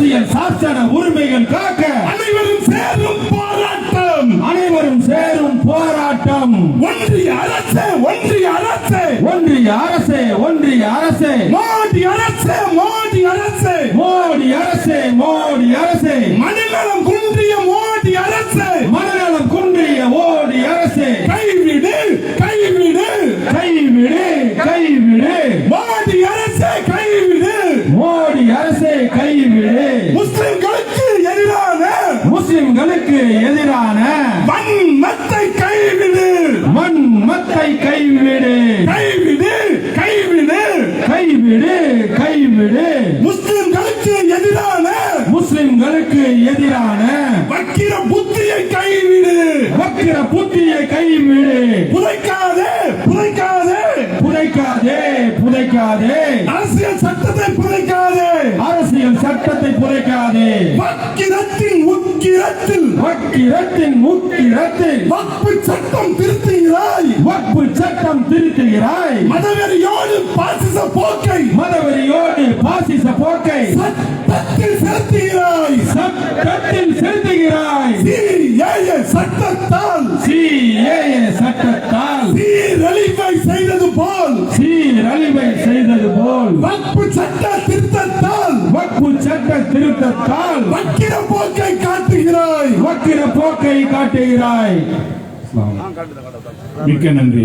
அரசியல் சாசன உரிமைகள் காக்க அனைவரும் சேரும் போராட்டம். அனைவரும் சேரும் போராட்டம். ஒன்றிய அரசு ஒன்றிய அரசு. ஒன்றிய அரசே ஒன்றிய அரசே. மோடி அரசு மோடி அரசு. மோடி அரசே மோடி அரசே. முஸ்லிம்களுக்கு எதிரான முஸ்லிம்களுக்கு எதிரான வன்மத்தை கைவிடு. மண்மத்தை கைவிடு. கைவிடு கைவிடு. கைவிடு கைவிடு. முஸ்லிம்களுக்கு எதிரான முஸ்லிம்களுக்கு எதிரான வக்கிர புத்தியை கைவிடு. வக்கிர புத்தியை கைவிடு. புதைக்காதே புதைக்காதே. புதைக்காதே புதைக்காதே. அரசியல் சட்டத்தை வக்கிரத்தின் உக்கிரத்தில் வக்கிரத்தின் முக்கிரத்தில். வக்பு சட்டம் திருத்துகிறாய். வக்பு சட்டம் திருத்துகிறாய். மதவெறியோடு பாசிச போக்கை. மதவெறியோடு பாசிச போக்கை. சட்டத்தில் செலுத்துகிறாய். சட்டத்தில் செலுத்துகிறாய். சிஏஏ சட்டத்தால். சிஏஏ சட்டத்தால். சீரழிவை செய்தது போல். சீரழிவை செய்தது போல். வக்பு சட்ட திருத்தத்தால். சட்ட திருத்தத்தால் வக்கிர போக்கை காட்டுகிறாய். வக்கிர போக்கை காட்டுகிறாய். மிக்க நன்றி.